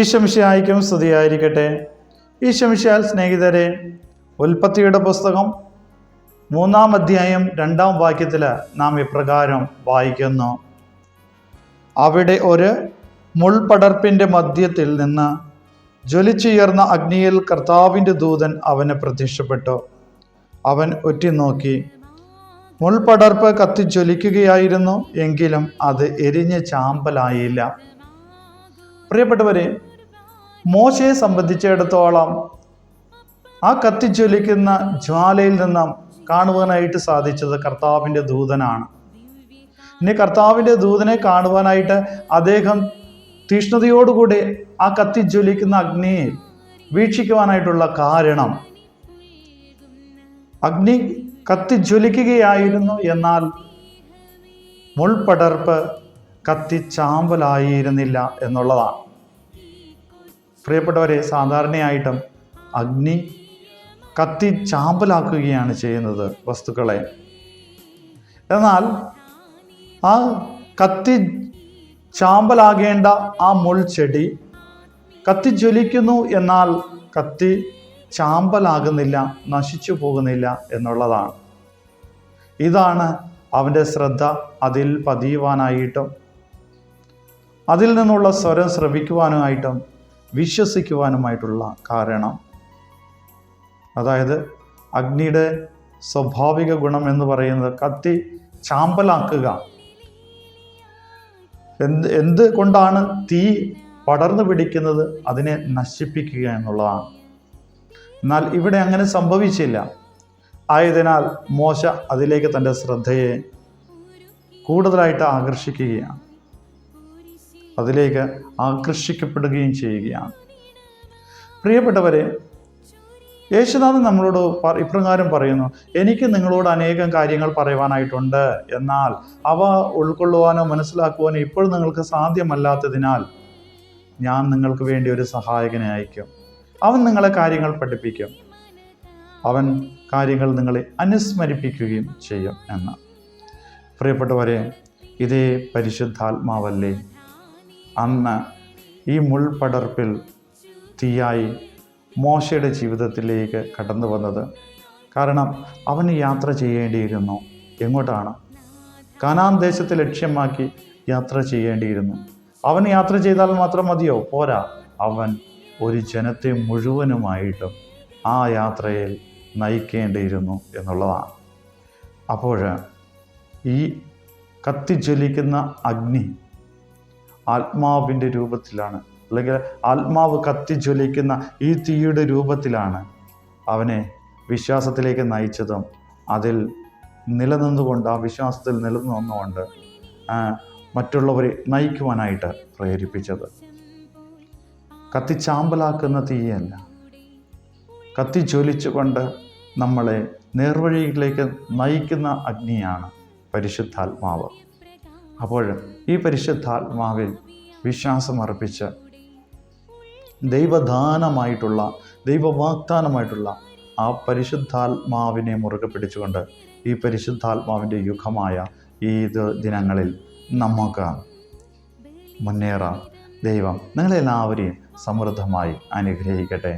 ഈശമിഷയായിരിക്കും സ്തുതിയായിരിക്കട്ടെ. ഈശമിഷയാൽ സ്നേഹിതരെ ഉൽപ്പത്തിയുടെ പുസ്തകം മൂന്നാം അധ്യായം രണ്ടാം വാക്യത്തിൽ നാം ഇപ്രകാരം വായിക്കുന്നു. അവിടെ ഒരു മുൾപടർപ്പിന്റെ മധ്യത്തിൽ നിന്ന് ജ്വലിച്ചുയർന്ന അഗ്നിയിൽ കർത്താവിന്റെ ദൂതൻ അവന് പ്രത്യക്ഷപ്പെട്ടു. അവൻ ഒറ്റിനോക്കി മുൾപടർപ്പ് കത്തിജ്വലിക്കുകയായിരുന്നു എങ്കിലും അത് എരിഞ്ഞ് ചാമ്പലായില്ല. പ്രിയപ്പെട്ടവരെ മോശയെ സംബന്ധിച്ചിടത്തോളം ആ കത്തിജ്വലിക്കുന്ന ജ്വാലയിൽ നിന്നും കാണുവാനായിട്ട് സാധിച്ചത് കർത്താവിന്റെ ദൂതനാണ്. ഇനി കർത്താവിന്റെ ദൂതനെ കാണുവാനായിട്ട് അദ്ദേഹം തീഷ്ണതയോടുകൂടി ആ കത്തിജ്വലിക്കുന്ന അഗ്നിയെ വീക്ഷിക്കുവാനായിട്ടുള്ള കാരണം അഗ്നി കത്തിജ്വലിക്കുകയായിരുന്നു എന്നാൽ മുൾപടർപ്പ് കത്തിച്ചാമ്പലായിരുന്നില്ല എന്നുള്ളതാണ്. പ്രിയപ്പെട്ടവരെ സാധാരണയായിട്ടും അഗ്നി കത്തി ചാമ്പലാക്കുകയാണ് ചെയ്യുന്നത് വസ്തുക്കളെ. എന്നാൽ ആ കത്തി ചാമ്പലാകേണ്ട ആ മുൾച്ചെടി കത്തി ജ്വലിക്കുന്നു എന്നാൽ കത്തി ചാമ്പലാകുന്നില്ല നശിച്ചു പോകുന്നില്ല എന്നുള്ളതാണ്. ഇതാണ് അവന്റെ ശ്രദ്ധ അതിൽ പതിയുവാനായിട്ടും അതിൽ നിന്നുള്ള സ്വരം ശ്രവിക്കുവാനുമായിട്ടും വിശ്വസിക്കുവാനുമായിട്ടുള്ള കാരണം. അതായത് അഗ്നിയുടെ സ്വാഭാവിക ഗുണം എന്ന് പറയുന്നത് കത്തി ചാമ്പലാക്കുക. എന്ത് എന്ത് കൊണ്ടാണ് തീ പടർന്നു പിടിക്കുന്നത്? അതിനെ നശിപ്പിക്കുക എന്നുള്ളതാണ്. എന്നാൽ ഇവിടെ അങ്ങനെ സംഭവിച്ചില്ല. ആയതിനാൽ മോശ അതിലേക്ക് തന്റെ ശ്രദ്ധയെ കൂടുതലായിട്ട് ആകർഷിക്കുകയാണ്. അതിലേക്ക് ആകർഷിക്കപ്പെടുകയും ചെയ്യുകയാണ്. പ്രിയപ്പെട്ടവരെ യേശുനാഥൻ നമ്മളോട് ഇപ്രകാരം പറയുന്നു എനിക്ക് നിങ്ങളോട് അനേകം കാര്യങ്ങൾ പറയുവാനായിട്ടുണ്ട്. എന്നാൽ അവ ഉൾക്കൊള്ളുവാനോ മനസ്സിലാക്കുവാനോ ഇപ്പോൾ നിങ്ങൾക്ക് സാധ്യമല്ലാത്തതിനാൽ ഞാൻ നിങ്ങൾക്ക് വേണ്ടി ഒരു സഹായകനെ അയക്കും അവൻ നിങ്ങളെ കാര്യങ്ങൾ പഠിപ്പിക്കും. അവൻ കാര്യങ്ങൾ നിങ്ങളെ അനുസ്മരിപ്പിക്കുകയും ചെയ്യും എന്ന്. പ്രിയപ്പെട്ടവരെ ഇതേ പരിശുദ്ധാത്മാവല്ലേ? അന്ന് ഈ മുൾപടർപ്പിൽ തീയായി മോശയുടെ ജീവിതത്തിലേക്ക് കടന്നു വന്നത്. കാരണം അവന് യാത്ര ചെയ്യേണ്ടിയിരുന്നു. എങ്ങോട്ടാണ്? കനാൻ ദേശത്തെ ലക്ഷ്യമാക്കി യാത്ര ചെയ്യേണ്ടിയിരുന്നു. അവൻ യാത്ര ചെയ്താൽ മാത്രം മതിയോ? പോരാ. അവൻ ഒരു ജനത്തെ മുഴുവനുമായിട്ടും ആ യാത്രയിൽ നയിക്കേണ്ടിയിരുന്നു എന്നുള്ളതാണ്. അപ്പോൾ ഈ കത്തിജ്വലിക്കുന്ന അഗ്നി ആത്മാവിന്റെ രൂപത്തിലാണ്. അല്ലെങ്കിൽ ആത്മാവ് കത്തിജ്വലിക്കുന്ന ഈ തീയുടെ രൂപത്തിലാണ് അവനെ വിശ്വാസത്തിലേക്ക് നയിച്ചതും അതിൽ നിലനിന്നുകൊണ്ട് ആ വിശ്വാസത്തിൽ നിലനിന്നുകൊണ്ട് മറ്റുള്ളവരെ നയിക്കുവാനായിട്ട് പ്രേരിപ്പിച്ചത്. കത്തിച്ചാമ്പലാക്കുന്ന തീയല്ല. കത്തി ജ്വലിച്ചുകൊണ്ട് നമ്മളെ നേർവഴിയിലേക്ക് നയിക്കുന്ന അഗ്നിയാണ് പരിശുദ്ധാത്മാവ്. അപ്പോൾ ഈ പരിശുദ്ധാത്മാവിൽ വിശ്വാസമർപ്പിച്ച് ദൈവദാനമായിട്ടുള്ള ദൈവവാഗ്ദാനമായിട്ടുള്ള ആ പരിശുദ്ധാത്മാവിനെ മുറുകെ പിടിച്ചുകൊണ്ട് ഈ പരിശുദ്ധാത്മാവിന്റെ യുഗമായ ഈ ദിനങ്ങളിൽ നമുക്ക് മുന്നേറാം. ദൈവം നിങ്ങളെല്ലാവരെയും സമൃദ്ധമായി അനുഗ്രഹിക്കട്ടെ.